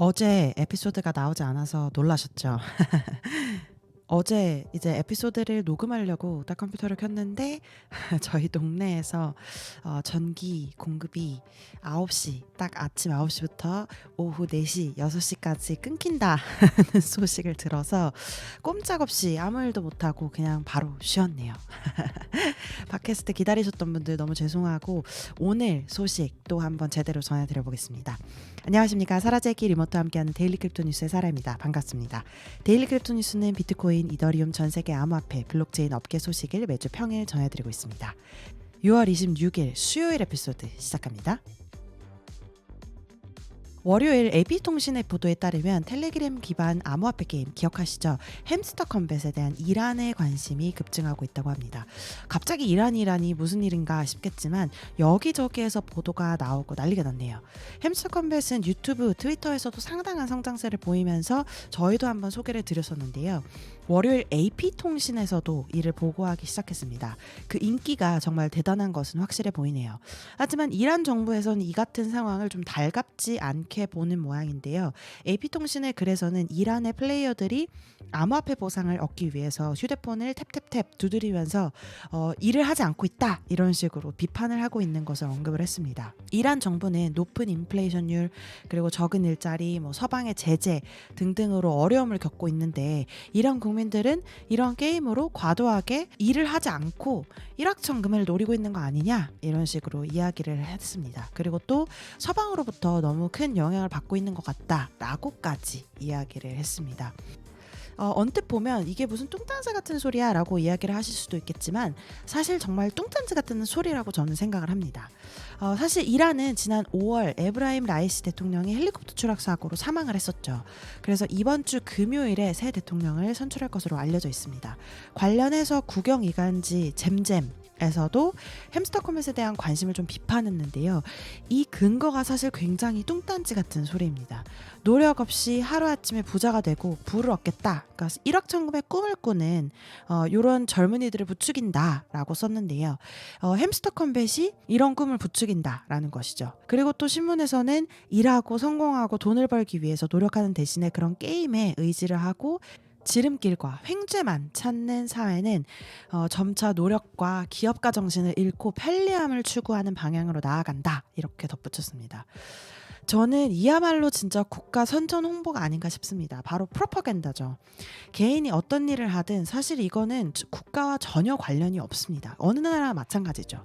어제 에피소드가 나오지 않아서 놀라셨죠? 어제 이제 에피소드를 녹음하려고 딱 컴퓨터를 켰는데 저희 동네에서 어, 전기 공급이 9시 딱 아침 9시부터 오후 4시 6시까지 끊긴다는 소식을 들어서 꼼짝없이 아무 일도 못하고 그냥 바로 쉬었네요. 팟캐스트 기다리셨던 분들 너무 죄송하고 오늘 소식 또 한번 제대로 전해드려 보겠습니다. 안녕하십니까 사라제기 리모트와 함께하는 데일리 크립토 뉴스의 사라입니다. 반갑습니다. 데일리 크립토 뉴스는 비트코인, 이더리움 전 세계 암호화폐, 블록체인 업계 소식을 매주 평일 전해드리고 있습니다. 6월 26일 수요일 에피소드 시작합니다. 월요일 AP통신의 보도에 따르면 텔레그램 기반 암호화폐 게임 기억하시죠? 햄스터 컴뱃에 대한 이란의 관심이 급증하고 있다고 합니다. 갑자기 이란이라니 무슨 일인가 싶겠지만 여기저기에서 보도가 나오고 난리가 났네요. 햄스터 컴뱃은 유튜브, 트위터에서도 상당한 성장세를 보이면서 저희도 한번 소개를 드렸었는데요. 월요일 AP통신에서도 이를 보고하기 시작했습니다. 그 인기가 정말 대단한 것은 확실해 보이네요. 하지만 이란 정부에서는 이 같은 상황을 좀 달갑지 않게 보는 모양인데요. AP통신의 글에서는 이란의 플레이어들이 암호화폐 보상을 얻기 위해서 휴대폰을 탭탭탭 두드리면서 어, 일을 하지 않고 있다 이런 식으로 비판을 하고 있는 것을 언급을 했습니다. 이란 정부는 높은 인플레이션율 그리고 적은 일자리, 뭐 서방의 제재 등등으로 어려움을 겪고 있는데 이란 국민 들은 이런 게임으로 과도하게 일을 하지 않고 일확천금을 노리고 있는 거 아니냐 이런 식으로 이야기를 했습니다. 그리고 또 서방으로부터 너무 큰 영향을 받고 있는 것 같다라고까지 이야기를 했습니다. 어, 언뜻 보면 이게 무슨 뚱딴지 같은 소리야 라고 이야기를 하실 수도 있겠지만 사실 정말 뚱딴지 같은 소리라고 저는 생각을 합니다. 어, 사실 이란은 지난 5월 에브라임 라이시 대통령이 헬리콥터 추락 사고로 사망을 했었죠. 그래서 이번 주 금요일에 새 대통령을 선출할 것으로 알려져 있습니다. 관련해서 국영 이간지 잼잼 에서도 햄스터 코멧에 대한 관심을 좀 비판했는데요. 이 근거가 사실 굉장히 뚱딴지 같은 소리입니다. 노력 없이 하루아침에 부자가 되고 부를 얻겠다. 그러니까 일확천금의 꿈을 꾸는 어, 이런 젊은이들을 부추긴다라고 썼는데요. 어, 햄스터 컴뱃이 이런 꿈을 부추긴다라는 것이죠. 그리고 또 신문에서는 일하고 성공하고 돈을 벌기 위해서 노력하는 대신에 그런 게임에 의지를 하고 지름길과 횡재만 찾는 사회는 어, 점차 노력과 기업가 정신을 잃고 편리함을 추구하는 방향으로 나아간다. 이렇게 덧붙였습니다. 저는 이야말로 진짜 국가 선전 홍보가 아닌가 싶습니다. 바로 프로파간다죠. 개인이 어떤 일을 하든 사실 이거는 국가와 전혀 관련이 없습니다. 어느 나라 마찬가지죠.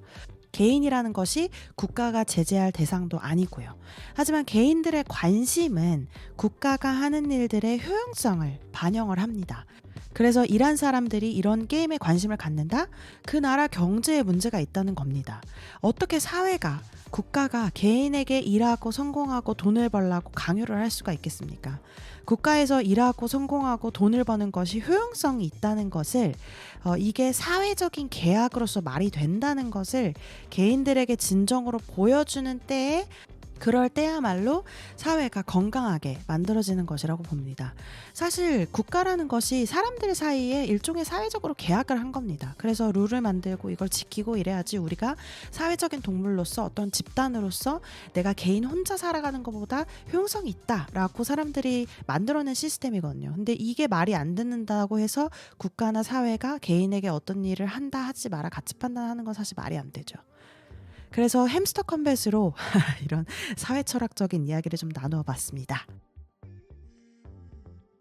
개인이라는 것이 국가가 제재할 대상도 아니고요. 하지만 개인들의 관심은 국가가 하는 일들의 효용성을 반영을 합니다. 그래서 이란 사람들이 이런 게임에 관심을 갖는다? 그 나라 경제에 문제가 있다는 겁니다. 어떻게 사회가 국가가 개인에게 일하고 성공하고 돈을 벌라고 강요를 할 수가 있겠습니까? 국가에서 일하고 성공하고 돈을 버는 것이 효용성이 있다는 것을 어, 이게 사회적인 계약으로서 말이 된다는 것을 개인들에게 진정으로 보여주는 때에 그럴 때야말로 사회가 건강하게 만들어지는 것이라고 봅니다. 사실 국가라는 것이 사람들 사이에 일종의 사회적으로 계약을 한 겁니다. 그래서 룰을 만들고 이걸 지키고 이래야지 우리가 사회적인 동물로서 어떤 집단으로서 내가 개인 혼자 살아가는 것보다 효용성이 있다라고 사람들이 만들어낸 시스템이거든요. 근데 이게 말이 안 듣는다고 해서 국가나 사회가 개인에게 어떤 일을 한다 하지 마라 같이 판단하는 건 사실 말이 안 되죠. 그래서 햄스터 컴뱃으로 이런 사회 철학적인 이야기를 좀 나누어 봤습니다.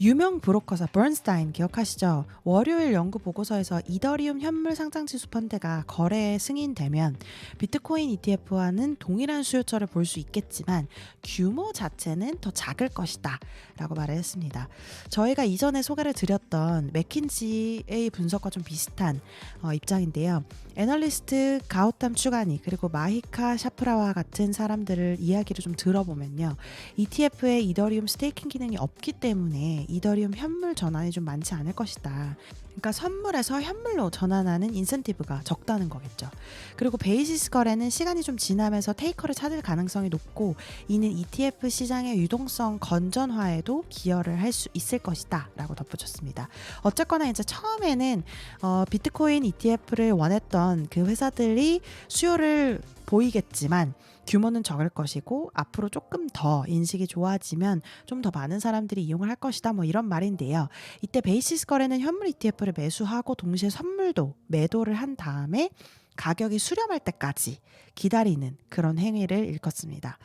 유명 브로커사 버스타인 기억하시죠? 월요일 연구 보고서에서 이더리움 현물 상장 지수 펀드가 거래에 승인되면 비트코인 ETF와는 동일한 수요처를 볼 수 있겠지만 규모 자체는 더 작을 것이다 라고 말을 했습니다. 저희가 이전에 소개를 드렸던 맥킨지의 분석과 좀 비슷한 어, 입장인데요. 애널리스트 가우탐 추가니 그리고 마히카 샤프라와 같은 사람들을 이야기를 좀 들어보면요. ETF에 이더리움 스테이킹 기능이 없기 때문에 이더리움 현물 전환이 좀 많지 않을 것이다. 그러니까 선물에서 현물로 전환하는 인센티브가 적다는 거겠죠. 그리고 베이시스 거래는 시간이 좀 지나면서 테이커를 찾을 가능성이 높고 이는 ETF 시장의 유동성 건전화에도 기여를 할 수 있을 것이다 라고 덧붙였습니다. 어쨌거나 이제 처음에는 어, 비트코인 ETF를 원했던 그 회사들이 수요를 보이겠지만 규모는 적을 것이고 앞으로 조금 더 인식이 좋아지면 좀 더 많은 사람들이 이용을 할 것이다. 뭐 이런 말인데요. 이때 베이시스 거래는 현물 ETF를 매수하고 동시에 선물도 매도를 한 다음에 가격이 수렴할 때까지 기다리는 그런 행위를 일컫습니다.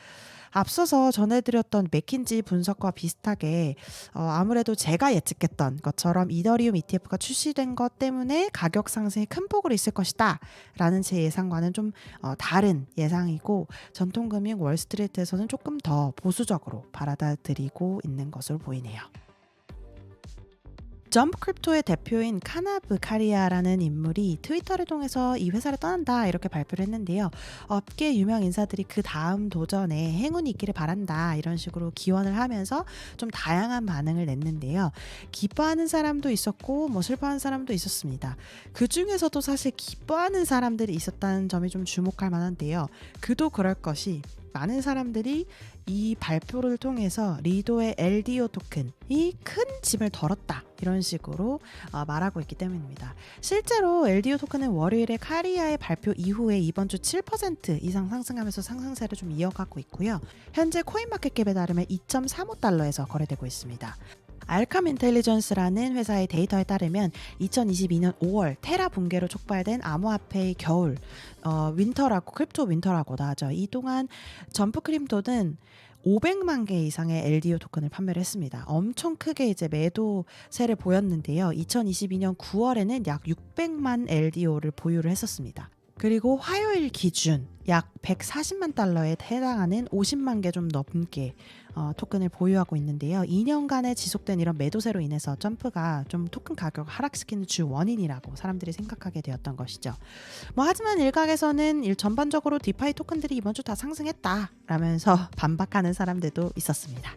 앞서서 전해드렸던 맥킨지 분석과 비슷하게 어, 아무래도 제가 예측했던 것처럼 이더리움 ETF가 출시된 것 때문에 가격 상승에 큰 폭을 있을 것이다 라는 제 예상과는 좀 어, 다른 예상이고 전통금융 월스트리트에서는 조금 더 보수적으로 받아들이고 있는 것으로 보이네요. 점프 크립토의 대표인 카나브 카리아라는 인물이 트위터를 통해서 이 회사를 떠난다 이렇게 발표를 했는데요. 업계 유명 인사들이 그 다음 도전에 행운이 있기를 바란다 이런 식으로 기원을 하면서 좀 다양한 반응을 냈는데요. 기뻐하는 사람도 있었고 뭐 슬퍼하는 사람도 있었습니다. 그 중에서도 사실 기뻐하는 사람들이 있었다는 점이 좀 주목할 만한데요. 그도 그럴 것이 많은 사람들이 이 발표를 통해서 리도의 LDO 토큰이 큰 짐을 덜었다 이런 식으로 어, 말하고 있기 때문입니다. 실제로 LDO 토큰은 월요일에 카리아의 발표 이후에 이번 주 7% 이상 상승하면서 상승세를 좀 이어가고 있고요. 현재 코인마켓캡에 따르면 2.35달러에서 거래되고 있습니다. 알캄 인텔리전스라는 회사의 데이터에 따르면 2022년 5월 테라 붕괴로 촉발된 암호화폐의 겨울 어, 윈터라고 크립토 윈터라고도 하죠. 이 동안 점프 크립토는 500만 개 이상의 LDO 토큰을 판매를 했습니다. 엄청 크게 이제 매도세를 보였는데요. 2022년 9월에는 약 600만 LDO를 보유를 했었습니다. 그리고 화요일 기준 약 140만 달러에 해당하는 50만 개 좀 넘게 어, 토큰을 보유하고 있는데요. 2년간에 지속된 이런 매도세로 인해서 점프가 좀 토큰 가격을 하락시키는 주 원인이라고 사람들이 생각하게 되었던 것이죠. 뭐 하지만 일각에서는 일 전반적으로 디파이 토큰들이 이번 주 다 상승했다라면서 반박하는 사람들도 있었습니다.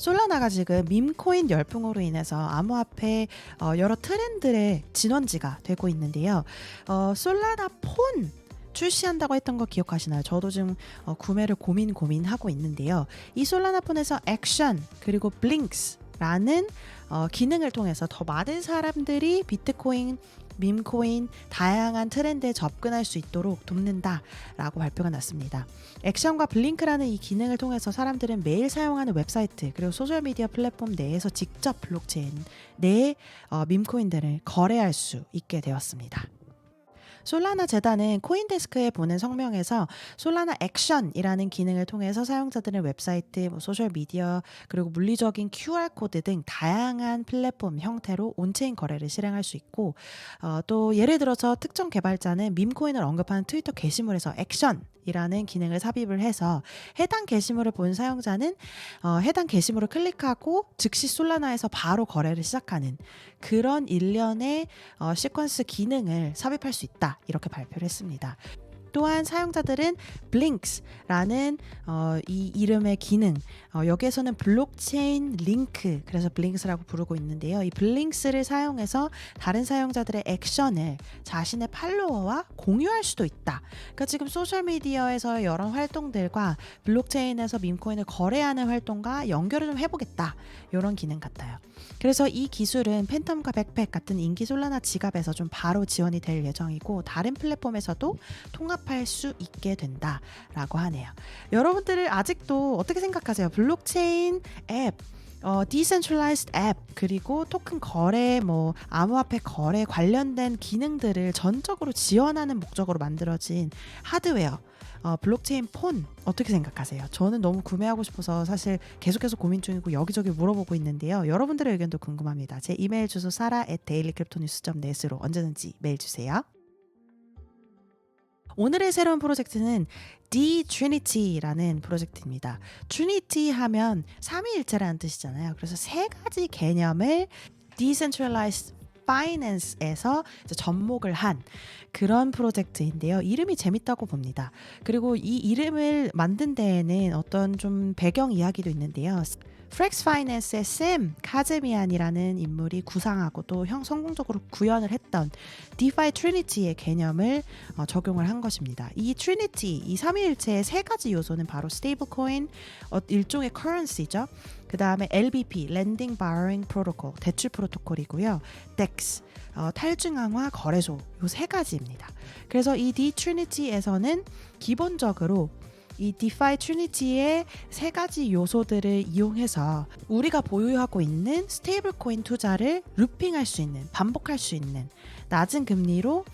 솔라나가 지금 밈코인 열풍으로 인해서 암호화폐 어, 여러 트렌드의 진원지가 되고 있는데요. 어, 솔라나 폰 출시한다고 했던 거 기억하시나요? 저도 지금 어, 구매를 고민 고민하고 있는데요. 이 솔라나 폰에서 액션 그리고 블링크스라는 어, 기능을 통해서 더 많은 사람들이 비트코인 밈코인 다양한 트렌드에 접근할 수 있도록 돕는다라고 발표가 났습니다. 액션과 블링크라는 이 기능을 통해서 사람들은 매일 사용하는 웹사이트 그리고 소셜 미디어 플랫폼 내에서 직접 블록체인 내 어, 밈코인들을 거래할 수 있게 되었습니다. 솔라나 재단은 코인데스크에 보낸 성명에서 솔라나 액션이라는 기능을 통해서 사용자들은 웹사이트, 뭐 소셜 미디어 그리고 물리적인 QR 코드 등 다양한 플랫폼 형태로 온체인 거래를 실행할 수 있고 어, 또 예를 들어서 특정 개발자는 밈코인을 언급하는 트위터 게시물에서 액션 이라는 기능을 삽입을 해서 해당 게시물을 본 사용자는 어, 해당 게시물을 클릭하고 즉시 솔라나에서 바로 거래를 시작하는 그런 일련의 어, 시퀀스 기능을 삽입할 수 있다 이렇게 발표를 했습니다. 또한 사용자들은 Blinks라는 어, 이 이름의 기능 어, 여기에서는 블록체인 링크 그래서 블링스라고 부르고 있는데요. 이 블링스를 사용해서 다른 사용자들의 액션을 자신의 팔로워와 공유할 수도 있다. 그러니까 지금 소셜 미디어에서 여러 활동들과 블록체인에서 밈코인을 거래하는 활동과 연결을 좀 해보겠다 이런 기능 같아요. 그래서 이 기술은 팬텀과 백팩 같은 인기 솔라나 지갑에서 좀 바로 지원이 될 예정이고 다른 플랫폼에서도 통합 할 수 있게 된다라고 하네요. 여러분들을 아직도 어떻게 생각하세요? 블록체인 앱 어, 디센트럴라이즈드 앱 그리고 토큰 거래 뭐 암호화폐 거래 관련된 기능들을 전적으로 지원하는 목적으로 만들어진 하드웨어 어, 블록체인 폰 어떻게 생각하세요? 저는 너무 구매하고 싶어서 사실 계속해서 고민 중이고 여기저기 물어보고 있는데요. 여러분들의 의견도 궁금합니다. 제 이메일 주소 사라 at dailycryptonews.net으로 언제든지 메일 주세요. 오늘의 새로운 프로젝트는 D Trinity라는 프로젝트입니다. Trinity 하면 삼위일체라는 뜻이잖아요. 그래서 세 가지 개념을 Decentralized Finance에서 접목을 한 그런 프로젝트인데요. 이름이 재밌다고 봅니다. 그리고 이 이름을 만든 데에는 어떤 좀 배경 이야기도 있는데요. 프렉스 파이낸스의 샘 카제미안이라는 인물이 구상하고 또 형 성공적으로 구현을 했던 디파이 트리니티의 개념을 어, 적용을 한 것입니다. 이 트리니티, 이 삼위일체의 세 가지 요소는 바로 스테이블 코인, 어, 일종의 커런시죠. 그 다음에 LBP, Lending Borrowing Protocol, 대출 프로토콜이고요. DEX, 어, 탈중앙화 거래소 요 세 가지입니다. 그래서 이 D 트리니티에서는 기본적으로 이 디파이 트리니티의 세 가지 요소들을 이용해서 우리가 보유하고 있는 스테이블 코인 투자를 루핑할 수 있는 반복할 수 있는 낮은 금리로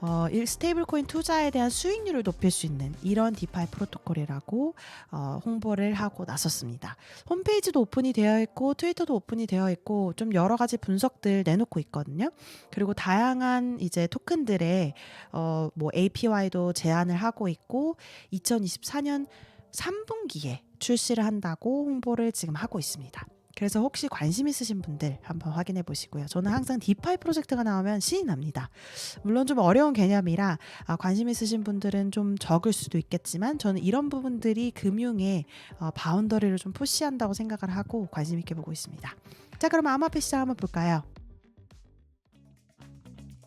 어, 이 스테이블 코인 투자에 대한 수익률을 높일 수 있는 이런 디파이 프로토콜이라고 어, 홍보를 하고 나섰습니다. 홈페이지도 오픈이 되어 있고 트위터도 오픈이 되어 있고 좀 여러 가지 분석들 내놓고 있거든요. 그리고 다양한 이제 토큰들의 어, 뭐 APY도 제안을 하고 있고 2024년 3분기에 출시를 한다고 홍보를 지금 하고 있습니다. 그래서 혹시 관심 있으신 분들 한번 확인해 보시고요. 저는 항상 디파이 프로젝트가 나오면 신이 납니다. 물론 좀 어려운 개념이라 아, 관심 있으신 분들은 좀 적을 수도 있겠지만 저는 이런 부분들이 금융의 어, 바운더리를 좀 푸시한다고 생각을 하고 관심 있게 보고 있습니다. 자, 그럼 암호화폐 시장 한번 볼까요?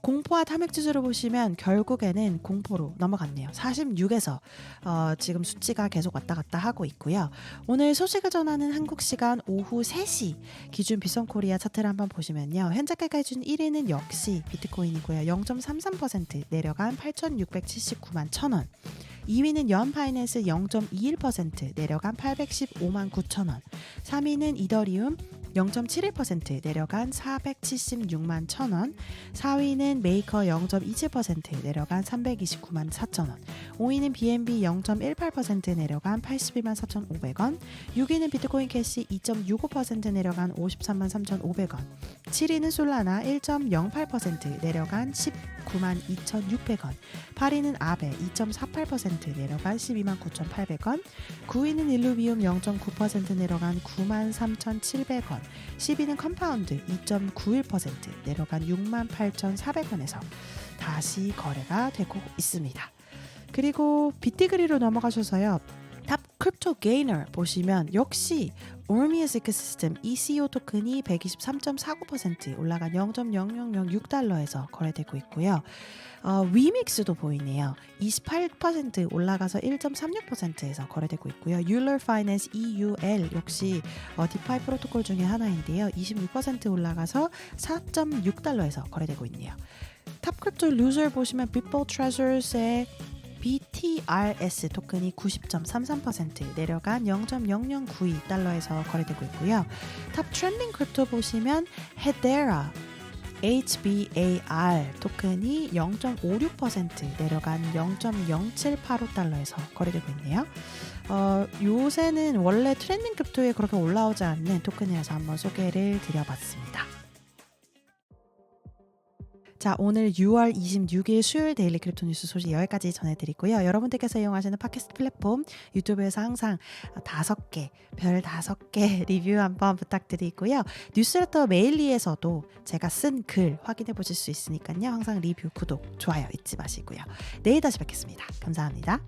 공포와 탐욕 지수를 보시면 결국에는 공포로 넘어갔네요. 46에서 어, 지금 수치가 계속 왔다 갔다 하고 있고요. 오늘 소식을 전하는 한국 시간 오후 3시 기준 비선코리아 차트를 한번 보시면요. 현재가가 해준 1위는 역시 비트코인이고요. 0.33% 내려간 8,679만 1,000원. 2위는 연파이낸스 0.21% 내려간 815만 9천 원. 3위는 이더리움 0.71% 내려간 476만 1천원. 4위는 메이커 0.27% 내려간 329만 4천원. 5위는 BNB 0.18% 내려간 82만 4,500원. 6위는 비트코인 캐시 2.65% 내려간 53만 3,500원. 7위는 솔라나 1.08% 내려간 19만 2,600원 8위는 아베 2.48% 내려간 12만 9,800원 9위는 일루비움 0.9% 내려간 9만 3,700원 10위는 컴파운드 2.91% 내려간 68,400원에서 다시 거래가 되고 있습니다. 그리고 비티그리로 넘어가셔서요. 탑 크립토 게이너 보시면 역시 오르미에스 이크시스템 ECO 토큰이 123.49% 올라간 0.0006달러에서 거래되고 있고요. 어, 위믹스도 보이네요. 28% 올라가서 1.36%에서 거래되고 있고요. 율러 파이낸스 EUL 역시 어, 디파이 프로토콜 중에 하나인데요. 26% 올라가서 4.6달러에서 거래되고 있네요. 탑 크립토 루저 보시면 비포 트레저스의 BTRS 토큰이 90.33% 내려간 0.0092달러에서 거래되고 있고요. 탑 트렌딩 크립토 보시면 헤데라 HBAR 토큰이 0.56% 내려간 0.0785달러에서 거래되고 있네요. 어, 요새는 원래 트렌딩 크립토에 그렇게 올라오지 않는 토큰이라서 한번 소개를 드려봤습니다. 자, 오늘 6월 26일 수요일 데일리 크립토 뉴스 소식 여기까지 전해드리고요. 여러분들께서 이용하시는 팟캐스트 플랫폼 유튜브에서 항상 다섯 개, 별 다섯 개 리뷰 한번 부탁드리고요. 뉴스레터 메일리에서도 제가 쓴 글 확인해 보실 수 있으니까요. 항상 리뷰, 구독, 좋아요 잊지 마시고요. 내일 다시 뵙겠습니다. 감사합니다.